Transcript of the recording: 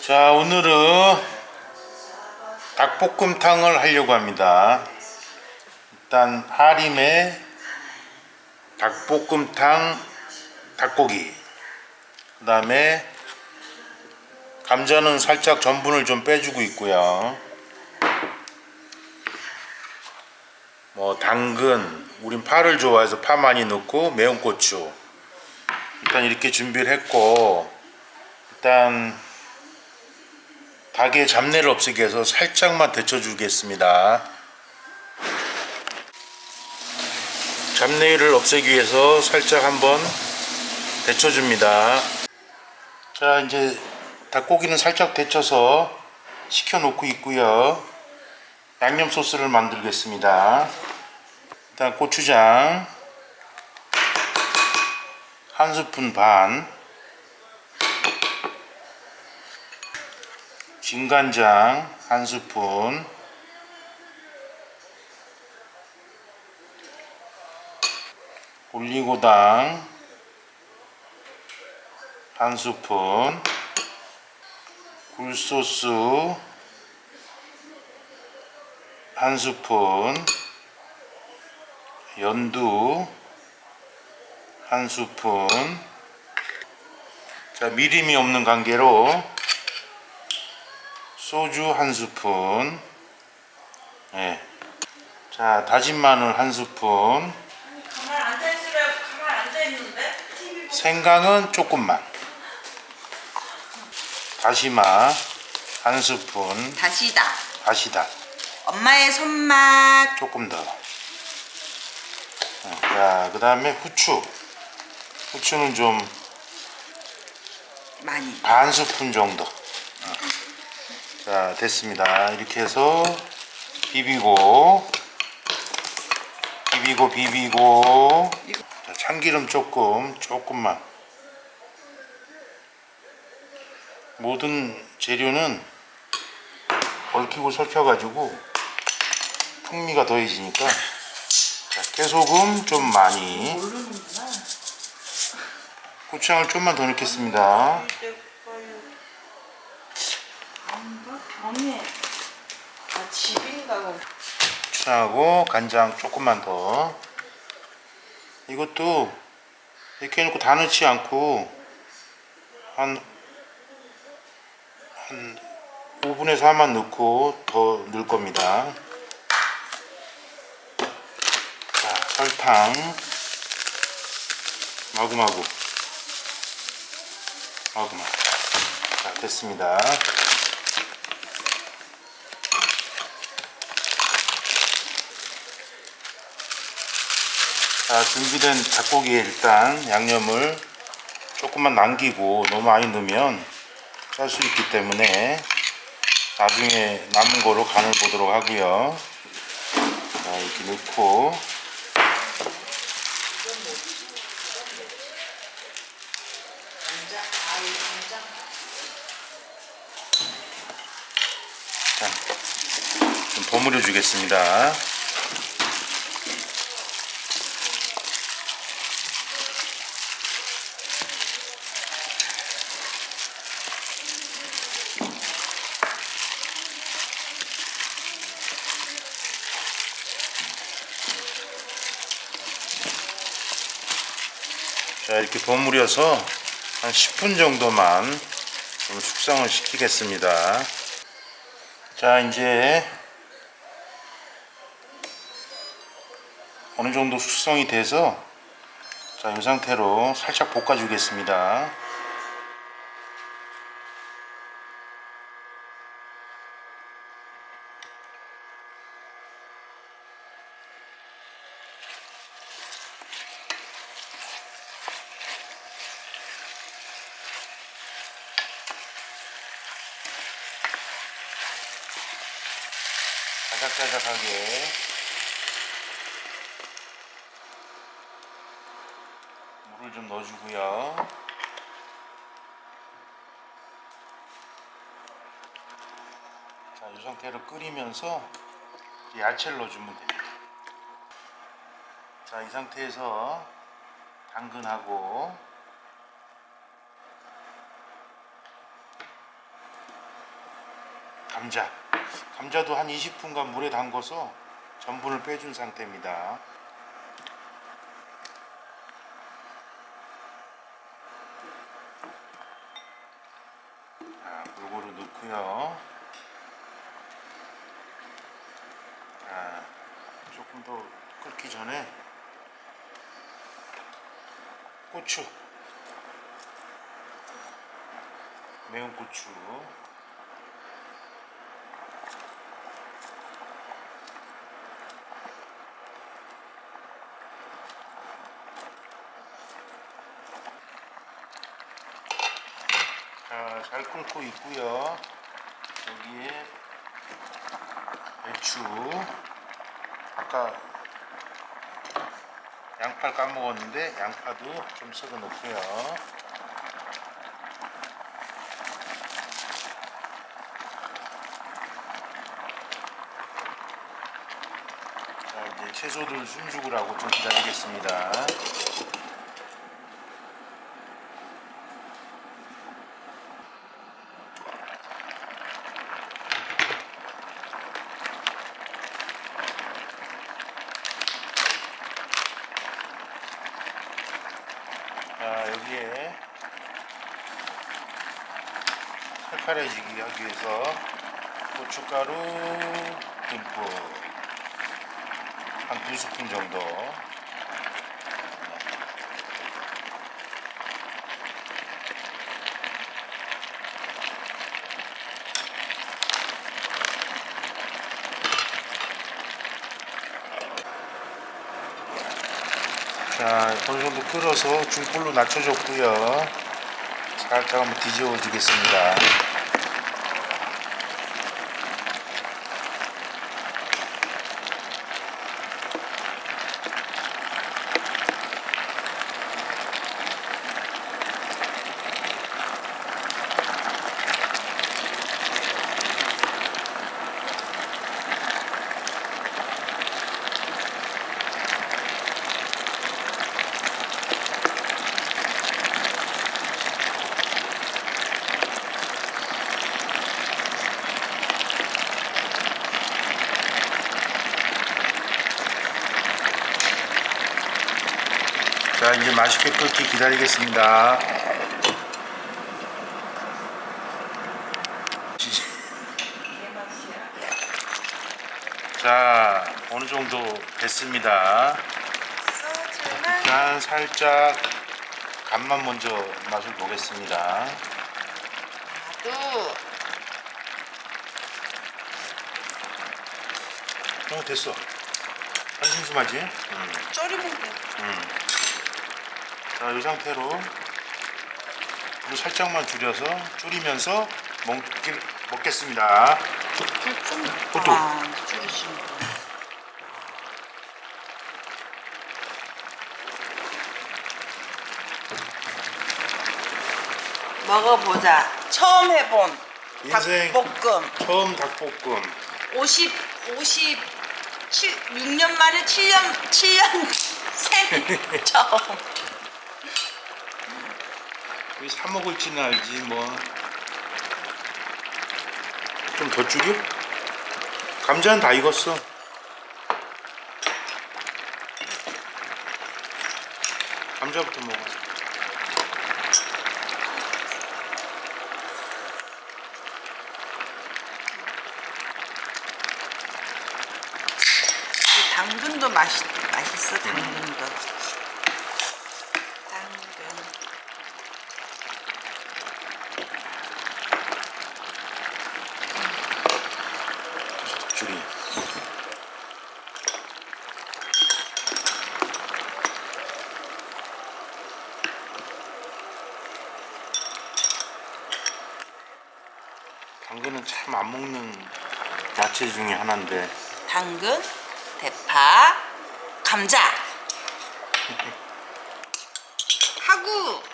자, 오늘은 닭볶음탕을 하려고 합니다. 일단 하림의 닭볶음탕 닭고기. 그 다음에 감자는 살짝 전분을 좀 빼주고 있고요. 뭐 당근, 우린 파를 좋아해서 파 많이 넣고 매운 고추. 일단 이렇게 준비를 했고 일단 닭의 잡내를 없애기 위해서 살짝만 데쳐주겠습니다. 잡내를 없애기 위해서 살짝 한번 데쳐줍니다. 자 이제 닭고기는 살짝 데쳐서 식혀놓고 있고요. 양념 소스를 만들겠습니다. 일단 고추장 한 스푼 반 진간장 한 스푼. 올리고당 한 스푼. 굴소스 한 스푼. 연두 한 스푼. 자 미림이 없는 관계로 소주 한 스푼. 예. 자 다진 마늘 한 스푼. 가만 앉아 있으래 가만 앉아 있는데? TV 보고. 생강은 조금만. 다시마 한 스푼. 다시다. 다시다. 엄마의 손맛. 조금 더. 어, 자, 그 다음에 후추. 후추는 좀반 많이. 스푼 정도. 어. 자, 됐습니다. 이렇게 해서 비비고, 비비고, 비비고. 자, 참기름 조금, 조금만. 모든 재료는 얽히고 설켜 가지고 풍미가 더해지니까 자, 깨소금 좀 많이 고추장을 좀만 더 넣겠습니다 아니 아 집인가 고추장하고 간장 조금만 더. 이것도 이렇게 해놓고 다 넣지 않고 한, 한 5분에서 4만 넣고 더 넣을 겁니다. 자 설탕. 마구마구. 마구마구. 자 됐습니다 자, 준비된 닭고기에 일단 양념을 조금만 남기고 너무 많이 넣으면 짤 수 있기 때문에 나중에 남은 거로 간을 보도록 하고요. 자, 이렇게 넣고 자, 좀 버무려 주겠습니다. 자 이렇게 버무려서 한 10분 정도만 좀 숙성을 시키겠습니다. 자 이제 어느 정도 숙성이 돼서 자 이 상태로 살짝 볶아 주겠습니다 자작자작하게 물을 좀 넣어주고요. 자, 이 상태로 끓이면서 야채를 넣어주면 됩니다. 자, 이 상태에서 당근하고 감자. 감자도 한 20분간 물에 담궈서 전분을 빼준 상태입니다. 자, 골고루 넣고요. 자, 조금 더 끓기 전에 고추, 매운 고추, 자, 잘 끓고 있고요. 여기에 배추, 아까 양파를 까먹었는데 양파도 좀 썰어 넣고요. 자, 이제 채소들 숨 죽으라고 좀 기다리겠습니다. 자, 여기에 칼칼해지기 하기 위해서 고춧가루 듬뿍 한 두 스푼 정도 자, 어느 정도 끓어서 중불로 낮춰줬고요. 살짝 한번 뒤집어 주겠습니다. 자, 이제 맛있게 끓기 기다리겠습니다. 자, 어느 정도 됐습니다. 일단 살짝 간만 먼저 맛을 보겠습니다. 나도 어, 됐어. 한 심심하지? 음. 졸이면 돼. 음. 자, 이 상태로 불 살짝만 줄여서 줄이면서 먹기, 먹겠습니다. 불좀. 아, 줄이시면 돼. 먹어보자. 처음 해본 인생. 닭볶음. 처음 닭볶음. 50, 50, 7, 6년 만에 7년, 7년 생 처음. 사 먹을지는 알지 뭐. 좀더 줄여? 감자는 다 익었어. 감자부터 먹어. 이 당근도 맛있, 맛있어, 당근도. 당근. 줄이. 당근은 참 안 먹는 야채 중에 하나인데 당근, 대파, 감자. 하고 쏙